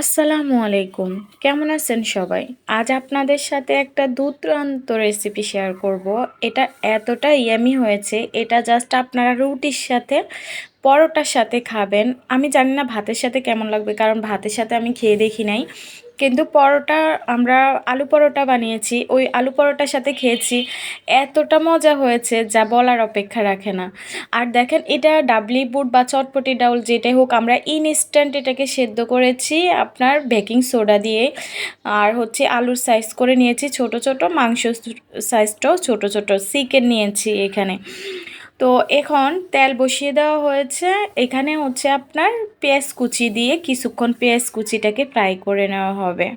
আসসালামু আলাইকুম। কেমন আছেন সবাই? আজ আপনাদের সাথে একটা দুর্দান্ত রেসিপি শেয়ার করব। এটা এতটা ইয়ামি হয়েছে, এটা জাস্ট আপনারা রুটির সাথে পরোটার সাথে খাবেন। আমি জানি না ভাতের সাথে কেমন লাগবে, কারণ ভাতের সাথে আমি খেয়ে দেখি নাই। কিন্তু পরোটা আমরা আলু পরোটা বানিয়েছি, ওই আলু পরোটার সাথে খেয়েছি। এতটা মজা হয়েছে যা বলার অপেক্ষা রাখে না। আর দেখেন, এটা ডাবলি বুট বা চটপটি ডাউল যেটাই হোক, আমরা ইনস্ট্যান্ট এটাকে সেদ্ধ করেছি আপনার বেকিং সোডা দিয়ে। আর হচ্ছে আলুর সাইজ করে নিয়েছি, ছোট ছোট মাংস সাইজটাও ছোট ছোট চিকেন নিয়েছি এখানে। তো এখন তেল বসিয়ে দেওয়া হয়েছে। এখানে হচ্ছে আপনার পেঁয়াজ কুচি দিয়ে কিছুক্ষণ পেঁয়াজ কুচিটাকে ফ্রাই করে নেওয়া হবে।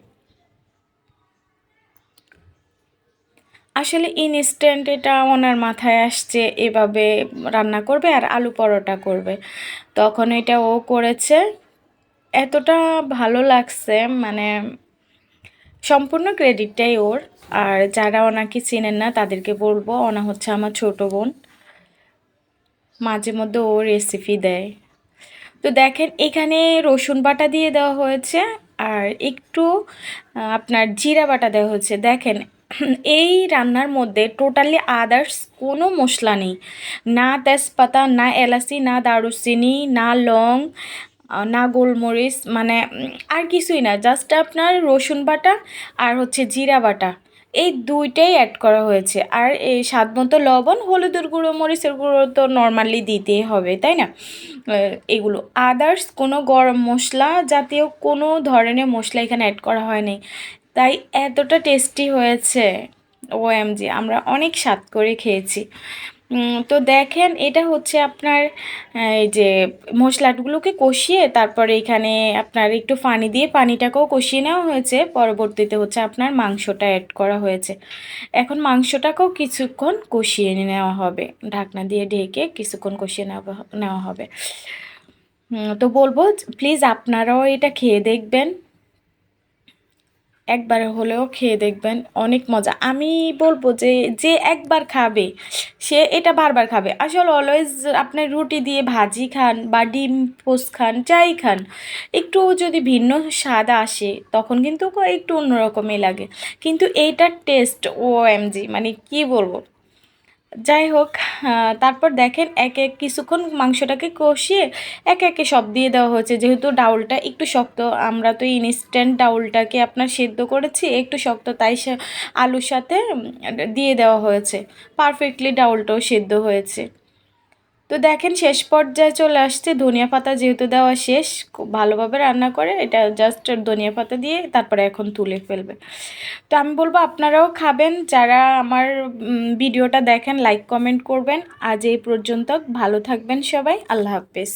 আসলে ইনস্ট্যান্ট এটা ওনার মাথায় আসছে, এভাবে রান্না করবে আর আলু পরোটা করবে। তখন এটা ও করেছে। এতটা ভালো লাগছে মানে সম্পূর্ণ ক্রেডিটটাই ওর। আর যারা ওনাকে চেনেন না, তাদেরকে বলব, ওনা হচ্ছে আমার ছোট বোন। মাঝে মধ্যে ও রেসিপি দেয়। তো দেখেন, এখানে রসুন বাটা দিয়ে দেওয়া হয়েছে আর একটু আপনার জিরা বাটা দেওয়া হয়েছে। দেখেন, এই রান্নার মধ্যে টোটালি আদার্স কোনো মশলা নেই। না তেজপাতা, না এলাচি, না দারুচিনি, না লং না গোলমরিচ মানে আর কিছুই না। জাস্ট আপনার রসুন বাটা আর হচ্ছে জিরা বাটা। এই দুইটাই অ্যাড করা হয়েছে। আর এই স্বাদ মতো লবণ, হলুদের গুঁড়ো, মরিচের গুঁড়ো তো নর্মালি দিতেই হবে, তাই না? এগুলো। আদার্স কোনো গরম মশলা জাতীয় কোনো ধরনের মশলা এখানে অ্যাড করা হয়নি। তাই এতটা টেস্টি হয়েছে ও এম জি আমরা অনেক স্বাদ করে খেয়েছি। তো দেখেন, এটা হচ্ছে আপনার এই যে মশলাগুলোকে কষিয়ে তারপরে এখানে আপনার একটু পানি দিয়ে পানিটাকেও কষিয়ে নেওয়া হয়েছে। পরবর্তীতে হচ্ছে আপনার মাংসটা অ্যাড করা হয়েছে। এখন মাংসটাকেও কিছুক্ষণ কষিয়ে নেওয়া হবে। ঢাকনা দিয়ে ঢেকে কিছুক্ষণ কষিয়ে নেওয়া নেওয়া হবে। তো বলব প্লিজ আপনারাও এটা খেয়ে দেখবেন। একবার হলেও খেয়ে দেখবেন, অনেক মজা। আমি বলব যে যে একবার খাবে, সে এটা বারবার খাবে। আসলে অলওয়েজ আপনার রুটি দিয়ে ভাজি খান বা ডিম পোস্ট খান, যাই খান, একটু যদি ভিন্ন স্বাদ আসে, তখন কিন্তু একটু অন্যরকমই লাগে। কিন্তু এইটার টেস্ট ও এম জি মানে কি বলব? যাই হোক তারপর দেখেন এক এক কিছুক্ষণ মাংসটাকে কষিয়ে এক একে সব দিয়ে দেওয়া হয়েছে। যেহেতু ডাউলটা একটু শক্ত, আমরা তো ইনস্ট্যান্ট ডাউলটাকে আপনার সেদ্ধ করেছি, একটু শক্ত, তাই আলুর সাথে দিয়ে দেওয়া হয়েছে। পারফেক্টলি ডাউলটাও সেদ্ধ হয়েছে। তো দেখেন শেষ পর্যায়ে চলে আসছে, ধনিয়া পাতা যেহেতু দেওয়া শেষ ভালোভাবে রান্না করে, এটা জাস্ট ধনিয়া পাতা দিয়ে তারপরে এখন তুলে ফেলবে। তো আমি বলব আপনারাও খাবেন, যারা আমার ভিডিওটা দেখেন লাইক কমেন্ট করবেন। আজ এই পর্যন্ত ভালো থাকবেন সবাই, আল্লাহ হাফেজ।